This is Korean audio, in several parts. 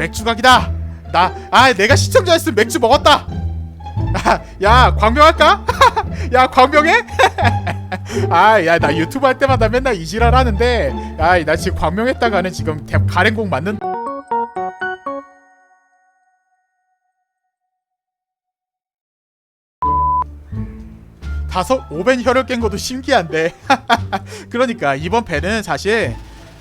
맥주 각이다 나 아 내가 시청자였으면 맥주 먹었다 아, 야 광명할까? 야 광명해? 아 야 나 유튜브 할 때마다 맨날 이 지랄 하는데 아 나 지금 광명했다가는 지금 대- 가랭곡 맞는 다섯 오벤 혈을 깬 것도 신기한데 그러니까 이번 밴은 사실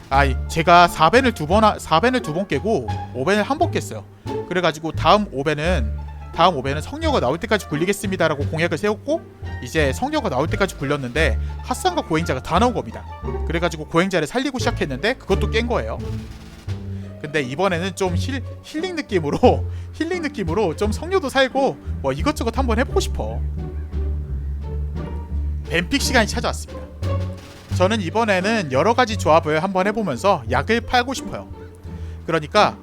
아 제가 4벤을 두번 4벤을 두 번 깨고 5벤을 한 번 깼어요. 그래가지고 다음 5벤은 다음 5벤은 성녀가 나올 때까지 굴리겠습니다라고 공약을 세웠고 이제 성녀가 나올 때까지 굴렸는데 핫산과 고행자가 다 나온 겁니다. 그래가지고 고행자를 살리고 시작했는데 그것도 깬 거예요. 근데 이번에는 좀 힐, 힐링 느낌으로 힐링 느낌으로 좀 성녀도 살고 뭐 이것저것 한번 해보고 싶어. 뱀픽 시간이 찾아왔습니다. 저는 이번에는 여러 가지 조합을 한번 해보면서 약을 팔고 싶어요. 그러니까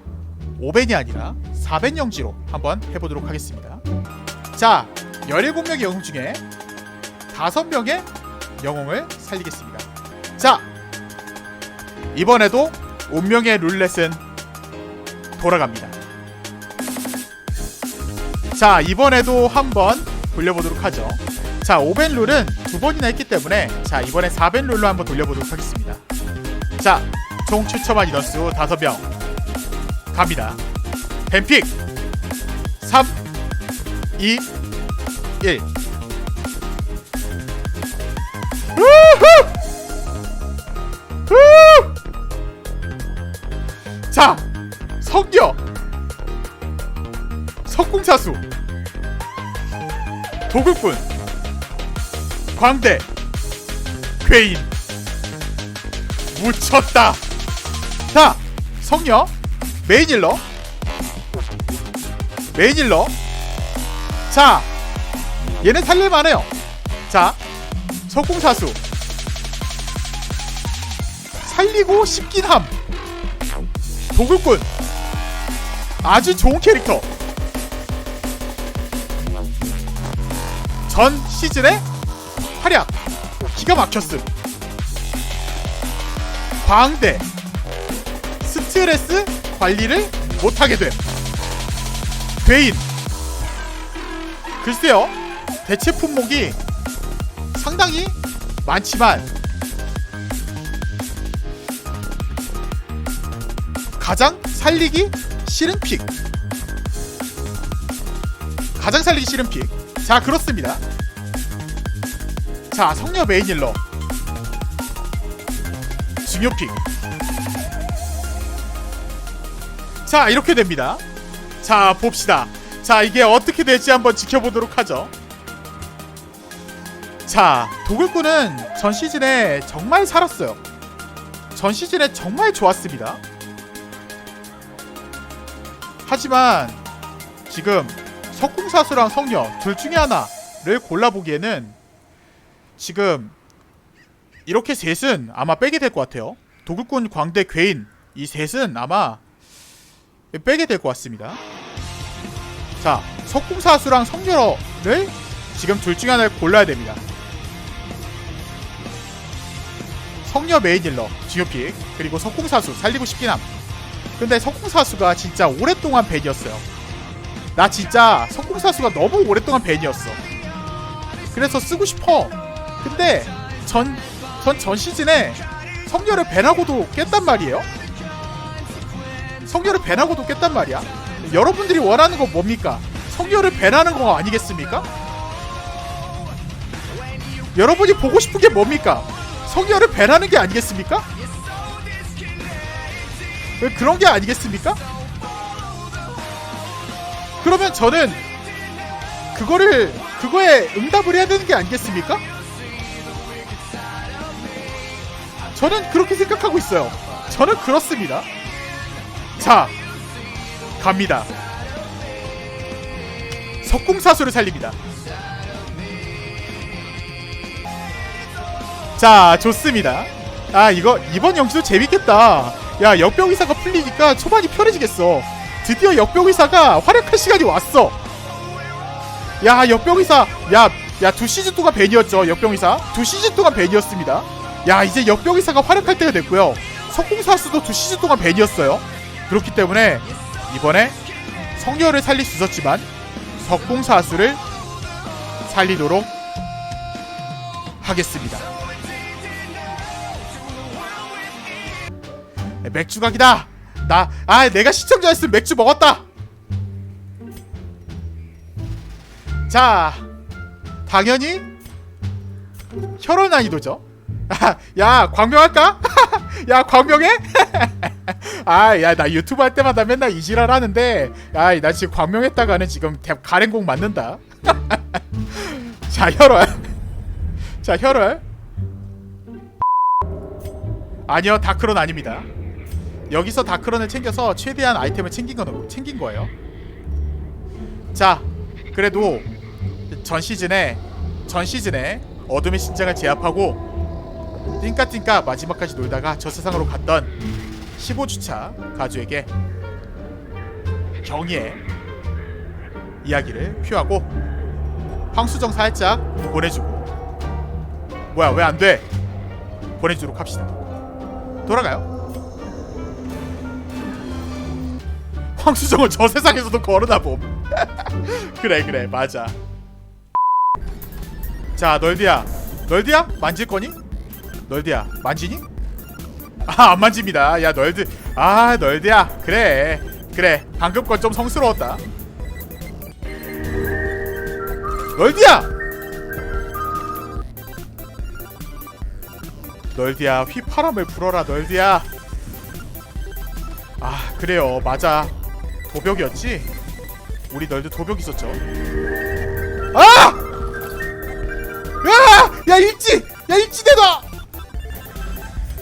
5벤이 아니라 4벤 영지로 한번 해보도록 하겠습니다. 자, 17명의 영웅 중에 5명의 영웅을 살리겠습니다. 자, 이번에도 운명의 룰렛은 돌아갑니다. 자, 이번에도 한번 돌려보도록 하죠. 자, 5벤 룰은 두 번이나 했기 때문에 자, 이번에 4벤 룰로 한번 돌려보도록 하겠습니다. 자, 총 추첨한 인원수 5명 갑니다. 뱀픽 3 2 1 우후! 우! 자, 석녀 석궁사수 도굴꾼 광대 괴인 묻혔다. 자 성녀 메인일러 메인일러. 자 얘는 살릴만해요. 자 석궁사수. 살리고 싶긴 함. 도굴꾼. 아주 좋은 캐릭터. 전 시즌에 활약 기가 막혔음. 광대. 스트레스 관리를 못하게 됨 괴인. 글쎄요 대체 품목이 상당히 많지만 가장 살리기 싫은 픽. 가장 살리기 싫은 픽 자 그렇습니다 자 성녀 메인일러. 중요픽 자 이렇게 됩니다. 자 봅시다. 자 이게 어떻게 될지 한번 지켜보도록 하죠. 자 도굴꾼은 전 시즌에 정말 살았어요. 전 시즌에 정말 좋았습니다. 하지만 지금 석궁사수랑 성녀 둘 중에 하나를 골라보기에는 지금 이렇게 셋은 아마 빼게 될 것 같아요. 도굴꾼, 광대, 괴인 이 셋은 아마 빼게 될 것 같습니다. 자, 석궁사수랑 성녀를 지금 둘 중에 하나를 골라야 됩니다. 성녀 메인일러 중요픽 그리고 석궁사수 살리고 싶긴 함. 근데 석궁사수가 진짜 오랫동안 벤이었어요. 나 진짜 석궁사수가 너무 오랫동안 벤이었어. 그래서 쓰고 싶어. 근데 전, 전, 전 시즌에 성녀를 밴하고도 깼단 말이에요. 성녀를 밴하고도 깼단 말이야. 여러분들이 원하는 건 뭡니까? 성녀를 밴하는 거 아니겠습니까? 여러분이 보고 싶은 게 뭡니까? 성녀를 밴하는 게 아니겠습니까? 왜 그런 게 아니겠습니까? 그러면 저는 그거를 그거에 응답을 해야 되는 게 아니겠습니까? 저는 그렇게 생각하고 있어요. 저는 그렇습니다. 자, 갑니다. 석궁사수를 살립니다. 자, 좋습니다. 아, 이거 이번 영수도 재밌겠다. 야, 역병의사가 풀리니까 초반이 편해지겠어. 드디어 역병의사가 활약할 시간이 왔어. 야, 역병의사. 야, 야, 두 시즌 동안 벤이었죠. 역병의사. 두 시즌 동안 벤이었습니다. 야, 이제 역병의사가 활약할 때가 됐고요. 석궁사수도 두 시즌 동안 벤이었어요. 그렇기 때문에 이번에 성녀를 살릴 수 있었지만 석궁사수를 살리도록 하겠습니다. 맥주 각이다. 나 아 내가 시청자였으면 맥주 먹었다. 자, 당연히 혈원 난이도죠. 아, 야 광명할까? 야 광명해? 아, 야 나 유튜브 할 때마다 맨날 이 지랄 하는데, 야, 나 지금 광명했다가는 지금 대- 가랭곡 맞는다. 자 혈원, 자 혈원. 아니요 다크론 아닙니다. 여기서 다크론을 챙겨서 최대한 아이템을 챙긴 거 챙긴 거예요. 자, 그래도 전 시즌에 전 시즌에 어둠의 신장을 제압하고 띵까띵까 마지막까지 놀다가 저 세상으로 갔던 15주차 가주에게 경의의 이야기를 표하고 황수정 살짝 보내주고 뭐야 왜 안 돼? 보내주도록 합시다. 돌아가요. 황수정은 저 세상에서도 걸어다 봄. 그래 그래 맞아. 자 널디야 널디야 만질 거니? 널디야 만지니? 아 안 만집니다. 야 널드 아 널디야 그래 그래 방금 건 좀 성스러웠다. 널디야 널디야 휘파람을 불어라 널디야 아 그래요 맞아 도벽이었지 우리 널드 도벽 있었죠 아! 야! 야 일지! 야 일지 내놔!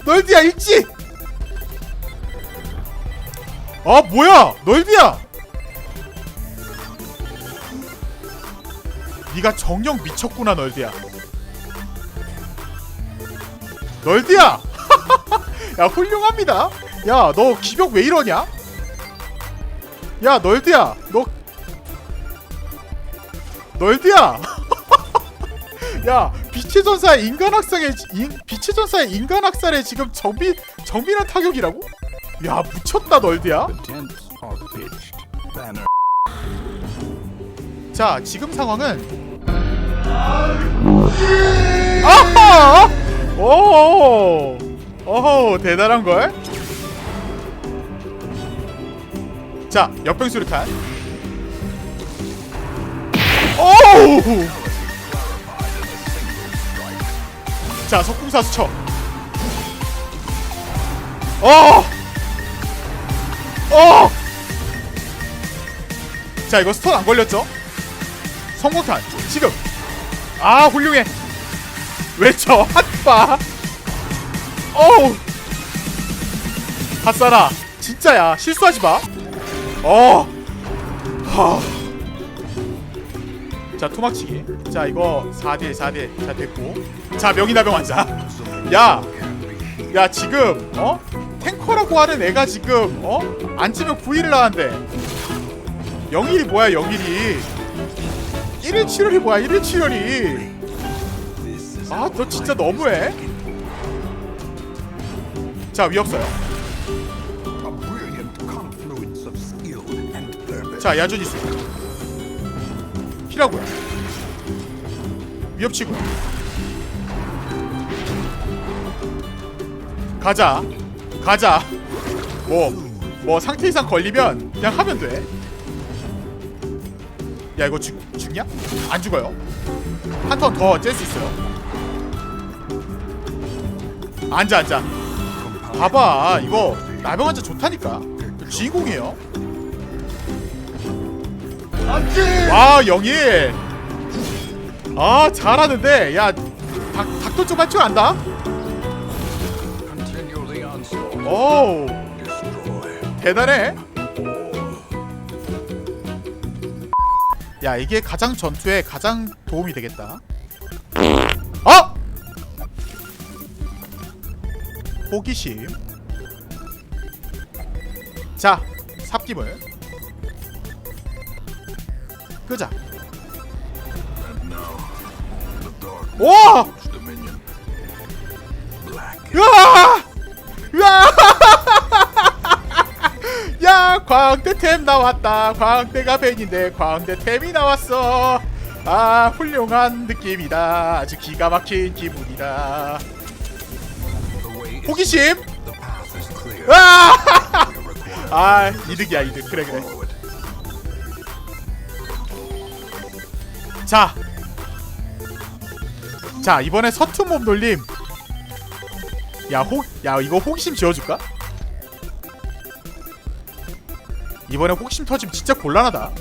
널디야 일지! 아 뭐야 널디야! 네가 정령 미쳤구나 널디야 널디야! 야 훌륭합니다 야 너 기벽 왜 이러냐? 야 널디야 너 널디야 야 빛의 전사의 인간 학살에 인, 빛의 전사의 인간 학살에 지금 정비 정밀한 타격이라고? 야 미쳤다. Banner. 자 지금 상황은 아하 오 오호 대단한 걸. 자 역병 수류탄. 오. 자 석궁사수 쳐. 어. 어. 자 이거 스턴 안 걸렸죠? 성공탄 지금 아 훌륭해 외쳐 핫바 어우 핫사라 진짜야 실수하지 마 어. 하. 자 토막치기 자 이거 4딜 4딜 자 됐고 자 명이나병 환자. 야 야 지금 어? 탱커라고 하는 애가 지금 어? 앉으면 9일을 나왔는데. 0일이 뭐야 0일이? 1일 7월이 뭐야 1일 7월이 아 너 진짜 너무해. 자 purpose. 자 야주니스 히라고요. 위협치고요 가자. 가자. 뭐 뭐 상태 이상 걸리면 그냥 하면 돼야 이거 죽, 죽냐? 안 죽어요. 한 턴더짤수 있어요. 앉아 앉아. 봐봐. 이거 나병 환자 좋다니까. 주인공이에요. 와 영일 아 잘하는데. 야 닭, 닭도 좀 할 줄 안다. 오. 대단해. 야 이게 가장 전투에 가장 도움이 되겠다. 어? 호기심. 자 삽김을. 끄자. And 광대템 나왔다 광대가 벤인데 광대템이 나왔어 아 훌륭한 느낌이다 아주 기가 막힌 기분이다 호기심. 아, 아 이득이야 이득 그래 그래. 자. 자, 이번에 서툰 몸 돌림. 야, 호, 야, 이거 호기심 지어줄까? 이번에 호기심 터지면 진짜 곤란하다.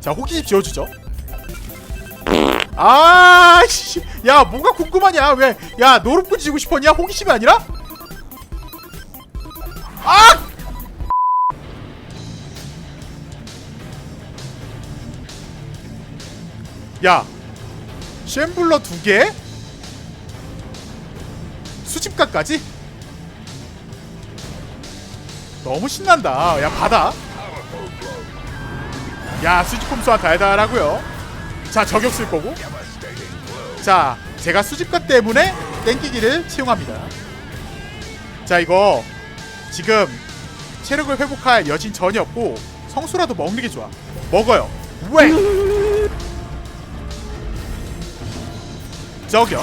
자, 호기심 지어주죠. 아, 씨. 야, 뭐가 궁금하냐? 왜, 야, 노름꾼 지고 싶었냐? 호기심이 아니라? 아! 야, 쉔블러 두 개? 수집가까지? 너무 신난다. 야, 받아. 야, 수집품 수와 달달하고요. 자, 저격 쓸 거고. 자, 제가 수집가 때문에 땡기기를 채용합니다. 자, 이거 지금 체력을 회복할 여진 전혀 없고 성수라도 먹는 게 좋아. 먹어요. 왜? 저기요.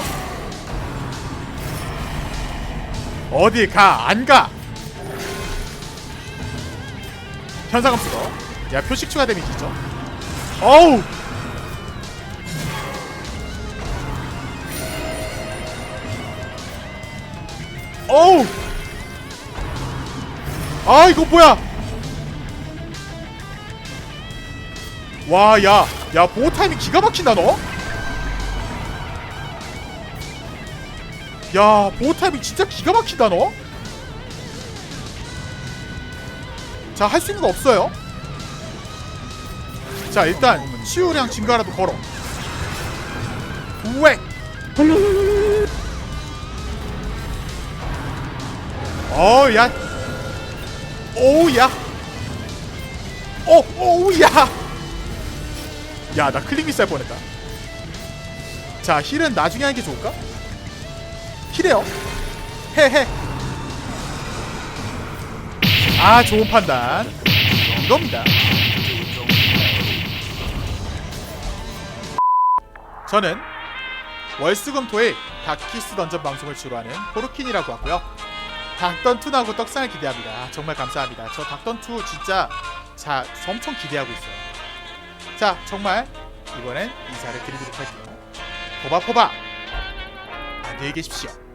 어디 가? 안 가? 현상금 쓰고. 야 표식 추가 데미지죠. 어우. 어우. 아 이거 뭐야? 와, 야, 야 보호 타이밍 기가 막힌다 너. 야 보호 타이밍 진짜 기가 막히다 너. 자 할 수 있는 거 없어요. 자 일단 치유량 증가라도 걸어. 웽. 어야. 오야. 오 오야. 야 나 클릭 할 뻔했다. 자 힐은 나중에 하는 게 좋을까? 힐해요. 해 해. 아 좋은 판단. 이겁니다. 저는 월수금토일 다키스 던전 방송을 주로 하는 포르킨이라고 하고요. 닥던2 나오고 떡상을 기대합니다. 정말 감사합니다. 저 닥던2 진짜 자 엄청 기대하고 있어요. 자 정말 이번엔 인사를 드리도록 할게요. 포바포바 안녕히 계십시오.